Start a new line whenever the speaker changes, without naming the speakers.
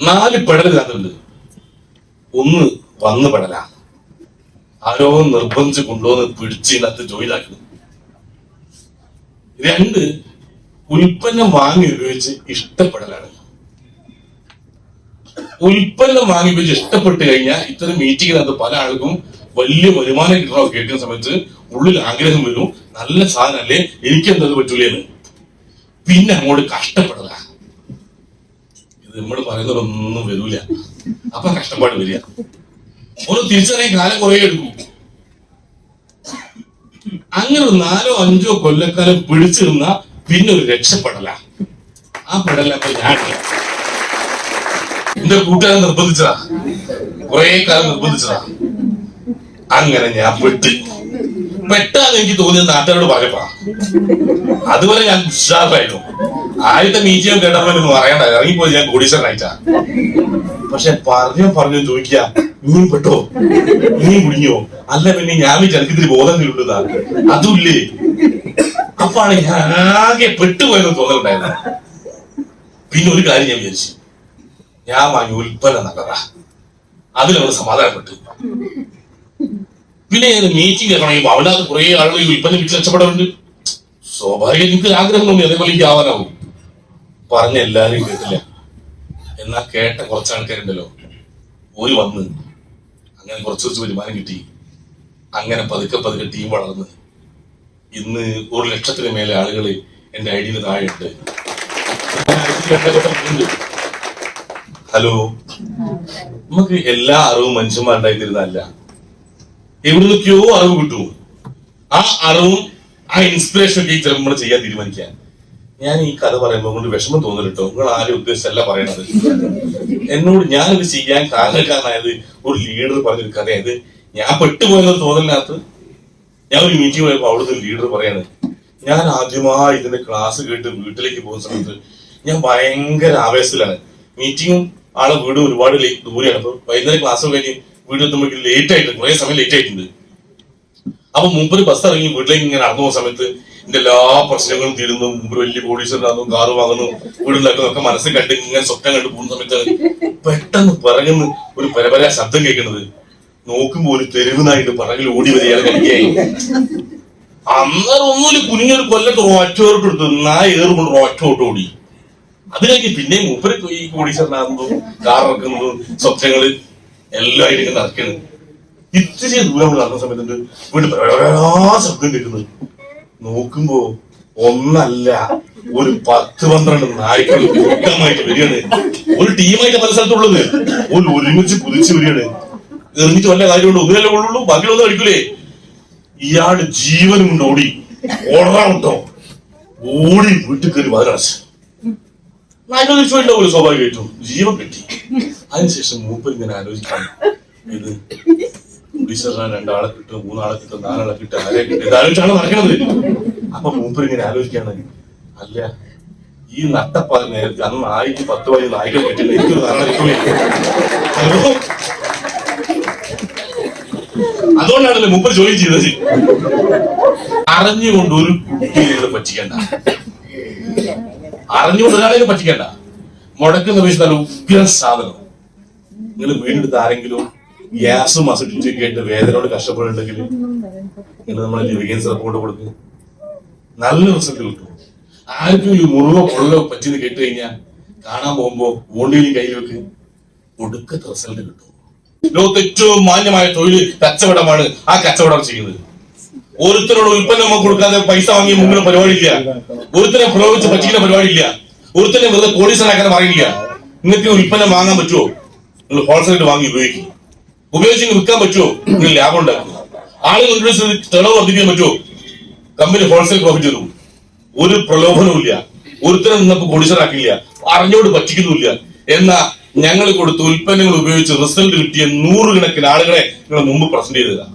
നാല് പെടലിനകത്തുണ്ട് ഒന്ന് വന്ന് പെടല. ആരോ നിർബന്ധിച്ച് കൊണ്ടുവന്ന് പിടിച്ചില്ലാത്ത ജോയിലാക്കുന്നു രണ്ട് ഉൽപ്പന്നം വാങ്ങി ഉപയോഗിച്ച് ഇഷ്ടപ്പെടലാണ്. ഉൽപ്പന്നം വാങ്ങി ഉപയോഗിച്ച് ഇഷ്ടപ്പെട്ട് കഴിഞ്ഞാൽ ഇത്തരം മീറ്റിങ്ങിനകത്ത് പല ആൾക്കും വലിയ വരുമാനം കിട്ടണോ കേൾക്കുന്ന സമയത്ത് ഉള്ളിൽ ആഗ്രഹം വരും. നല്ല സാധനമല്ലേ? എനിക്ക് എന്തത് പറ്റൂലേന്ന്. പിന്നെ അങ്ങോട്ട് കഷ്ടപ്പെടല. ഇത് നമ്മൾ പറയുന്നതൊന്നും വരൂല. അപ്പൊ കഷ്ടപ്പാട് വരിക. ഒന്ന് തിരിച്ചറിയാൻ കാലം കുറെ എടുക്കും. അങ്ങനെ ഒരു നാലോ അഞ്ചോ കൊല്ലക്കാലം പിടിച്ചു നിന്ന പിന്നെ ഒരു രക്ഷപ്പെടല. ആ പെടല അപ്പൊ ഞാൻ എന്റെ കൂട്ടുകാരൻ നിർബന്ധിച്ചതാ. കുറെ കാലം നിർബന്ധിച്ചതാ. അങ്ങനെ ഞാൻ പെട്ട്. പെട്ടാന്ന് എനിക്ക് തോന്നിയത് നാട്ടുകാരോട് പറയപ്പാ അതുവരെ ഞാൻ ഉഷാറായിരുന്നു. ആദ്യത്തെ മീറ്റിംഗ് കേട്ടപ്പോൾ എനിക്ക് പറയണ്ട ഇറങ്ങിപ്പോയി ഞാൻ കോടീശ്വരൻ അയച്ചാ പക്ഷെ പറഞ്ഞു പറഞ്ഞു ചോദിക്കുക നീ പെട്ടോ? നീ കുടുങ്ങിയോ അല്ല പിന്നെ ഞാൻ വിചാരിക്കും ഇതിൽ ബോധം കിട്ടുന്നതാ അതുമില്ലേ? അപ്പാണ് ഞാൻ ആകെ പെട്ടുപോയെന്ന് തോന്നലുണ്ടായിരുന്നു പിന്നെ ഒരു കാര്യം ഞാൻ വിചാരിച്ചു. ഞാൻ വാങ്ങി ഉൽപ്പന്ന നഗറ. അതിലവർ സമാധാനപ്പെട്ടു. പിന്നെ ഞാൻ മീറ്റിംഗ് കേൾക്കണമെങ്കിൽ അവിടെ കുറെ ആളുകൾ ഈ ഉൽപ്പന്നം വിറ്റ് രക്ഷപ്പെടുന്നുണ്ട് സ്വാഭാവികം എനിക്ക് ആഗ്രഹം തോന്നി അതേപോലെ എനിക്ക് ആവാനാവും. പറഞ്ഞ എല്ലാരും കേട്ടില്ല. എന്നാ കേട്ട കുറച്ച് ആൾക്കാരുണ്ടല്ലോ. ഒരു വന്ന് അങ്ങനെ കുറച്ച് കുറച്ച് വരുമാനം കിട്ടി. അങ്ങനെ പതുക്കെ പതുക്കെ ടീം വളർന്ന്. ഇന്ന് ഒരു ലക്ഷത്തിന് മേലെ ആളുകൾ എന്റെ ഐഡിയിൽ താഴെയുണ്ട് ഹലോ? നമുക്ക് എല്ലാ അറിവും മനുഷ്യന്മാരുണ്ടായിത്തരുന്നല്ല എവിടുന്നൊക്കെയോ അറിവ് കിട്ടുമോ ആ അറിവും ആ ഇൻസ്പിറേഷൻ ഒക്കെ ചിലപ്പോൾ നമ്മൾ ചെയ്യാൻ തീരുമാനിക്കാൻ. ഞാൻ ഈ കഥ പറയുമ്പോൾ കൊണ്ട് വിഷമം തോന്നുന്നു കേട്ടോ നിങ്ങൾ ആരും ഉദ്ദേശിച്ചല്ല പറയണത്. എന്നോട് ഞാനിത് ചെയ്യാൻ കാരണക്കാരനായത് ഒരു ലീഡർ പറഞ്ഞൊരു കഥയായത്. ഞാൻ പെട്ടുപോയെന്നൊരു തോന്നലിനകത്ത് ഞാൻ ഒരു മീറ്റിംഗ് പോയപ്പോ അവിടുത്തെ ലീഡർ പറയാണ് ഞാൻ ആദ്യമായി ഇതിന്റെ ക്ലാസ് കേട്ട് വീട്ടിലേക്ക് പോകുന്ന സമയത്ത് ഞാൻ ഭയങ്കര ആവേശത്തിലാണ്. മീറ്റിങ്ങും ആളെ വീട് ഒരുപാട് ദൂരെയാണ്. അപ്പൊ വൈകുന്നേരം ക്ലാസ് കഴിഞ്ഞ് വീട്ടിലെത്തുമ്പോഴേക്കും ലേറ്റ് ആയിട്ട് കുറെ സമയം ലേറ്റ് ആയിട്ടുണ്ട്. അപ്പൊ മുമ്പ് ബസ് ഇറങ്ങി വീട്ടിലേക്ക് ഇങ്ങനെ നടന്നു പോകുന്ന സമയത്ത് എന്റെ എല്ലാ പ്രശ്നങ്ങളും തീരുന്നു. മുമ്പ് വലിയ പോലീസുണ്ടാകുന്നു കാറ് വാങ്ങുന്നു വീടുണ്ടാക്കുന്നു ഒക്കെ മനസ്സിൽ കണ്ട് ഇങ്ങനെ സ്വപ്നം കണ്ട് പോകുന്ന സമയത്ത് പെട്ടെന്ന് പറങ്ങുന്ന ഒരു പരപര ശബ്ദം കേൾക്കുന്നത്. നോക്കുമ്പോ ഒരു തെരുവുനായിട്ട് പറകിൽ ഓടി വരികയാണ് കളിക്കായി അന്നേരം ഒന്നുമില്ല കുഞ്ഞൊരു കൊല്ലത്ത് ഒറ്റോട്ട് എടുത്തു. നായ ഏറുകൊണ്ട് ഒറ്റോട്ട് ഓടി. അത് കഴിഞ്ഞ് പിന്നെയും മൂപ്പര് ഈ കോടീശ്വരനാകുന്നതും കാർ ഇറക്കുന്നതും സ്വപ്നങ്ങൾ എല്ലായിട്ട് ഇങ്ങനെ നടക്കുന്നത് ഇത്തിരി ദൂരം നടന്ന സമയത്തുണ്ട് വീണ്ടും ശബ്ദം കേൾക്കുന്നത് നോക്കുമ്പോ ഒന്നല്ല ഒരു പത്ത് പന്ത്രണ്ട് നായ്ക്കൾ കൂട്ടമായിട്ട് വരികയാണ്. ഒരു ടീമായിട്ട് പല സ്ഥലത്തുള്ളത് ഒരു ഒരുമിച്ച് കുതിച്ച് വരികയാണ്. എറിഞ്ഞിട്ട് വല്ല കാര്യമുണ്ട്? ഒന്നുമല്ലേ ഉള്ളൂ ബാക്കിയൊന്നും അടിക്കൂലേ. ഇയാൾ ജീവനും കൊണ്ട് ഓടി. ഓടാറുണ്ടോ ഓടി വീട്ടിൽ കയറി വാതിലടച്ച് നായ്ക്കൾ തിരിച്ചുണ്ടാവുമല്ലോ സ്വാഭാവികമായിട്ടും. ജീവൻ കിട്ടി അതിനുശേഷം മൂപ്പർ ഇങ്ങനെ ആലോചിക്കാൻ ഇത് ടീച്ചറിനാണ് രണ്ടാളെ കിട്ടും മൂന്നാളെ കിട്ടും നാലാളെ കിട്ടും ആരെ കിട്ടും. ഇതാലോചിച്ചാണ് നടക്കണത് അപ്പൊ മൂപ്പർ ഇങ്ങനെ ആലോചിക്കാണ്. അല്ല ഈ നട്ടപ്പാൽ നേരത്തെ അന്ന് നായിക്ക് പത്ത് വഴി നായ്ക്കൾ കിട്ടില്ല എനിക്കൊരു കാരണം കിട്ടൂലേ അതുകൊണ്ടാണല്ലോ മൂപ്പർ ജോലി ചെയ്തത്. അറിഞ്ഞുകൊണ്ട് ഒരു കുട്ടിയെ പറ്റിക്കണ്ട. അറിഞ്ഞുകൊണ്ട് ഒരാളെ പറ്റിക്കണ്ട. മുടക്കുന്ന പൈസ നല്ല ഉഗ്ര സാധനം. നിങ്ങൾ വീണ്ടെടുത്ത് ആരെങ്കിലും ഗ്യാസും അസിഡിറ്റി ആയിട്ട് വേദനയോട് കഷ്ടപ്പെടുന്നുണ്ടെങ്കിൽ നിങ്ങൾ നമ്മളെ ലിവിഗൻ റിപ്പോർട്ട് കൊണ്ട് കൊടുക്കും. നല്ല റിസൾട്ട് കിട്ടും. ആർക്കും ഈ മുറിവോ പൊള്ളോ പറ്റിയെന്ന് കേട്ട് കഴിഞ്ഞാൽ കാണാൻ പോകുമ്പോ വോണ്ടിയിലും കയ്യിൽ വെക്ക്. ഒടുക്കത്തെ റിസൾട്ട് കിട്ടും. ലോകത്ത് ഏറ്റവും മാന്യമായ തൊഴിൽ കച്ചവടമാണ് ആ കച്ചവടം ചെയ്യുന്നത്. ഒരുത്തരോട് ഉൽപ്പന്നം നമുക്ക് കൊടുക്കാതെ പൈസ വാങ്ങി മുങ്ങുന്ന പരിപാടിയില്ല. ഒരുത്തനെ പ്രലോഭിച്ച് പറ്റിക്കുന്ന പരിപാടിയില്ല. ഒരുത്തനെ വെറുതെ കോടീശ്വരനാക്കാൻ പറയില്ല നിങ്ങൾക്ക് ഉൽപ്പന്നം വാങ്ങാൻ പറ്റുമോ നിങ്ങൾ ഹോൾസെയിൽ വാങ്ങി ഉപയോഗിക്കും. ഉപയോഗിച്ച് വിൽക്കാൻ പറ്റുമോ? നിങ്ങൾ ലാഭം ഉണ്ടാക്കും. ആളുകൾ ഇൻട്രസ്റ്റ് തെളിവ് വർദ്ധിപ്പിക്കാൻ പറ്റുമോ? കമ്പനി ഹോൾസെയിൽ പ്രോഫിറ്റ് തരും ഒരു പ്രലോഭനവും ഇല്ല ഒരുത്തരം നിങ്ങൾക്ക് കൊടിച്ചറാക്കില്ല അറിഞ്ഞോട് പറ്റിക്കുന്നുമില്ല. എന്നാ ഞങ്ങൾ കൊടുത്ത ഉൽപ്പന്നങ്ങൾ ഉപയോഗിച്ച് റിസൾട്ട് കിട്ടിയ നൂറുകണക്കിന് ആളുകളെ നിങ്ങൾ മുമ്പ് പ്രസന്റ് ചെയ്തതാണ്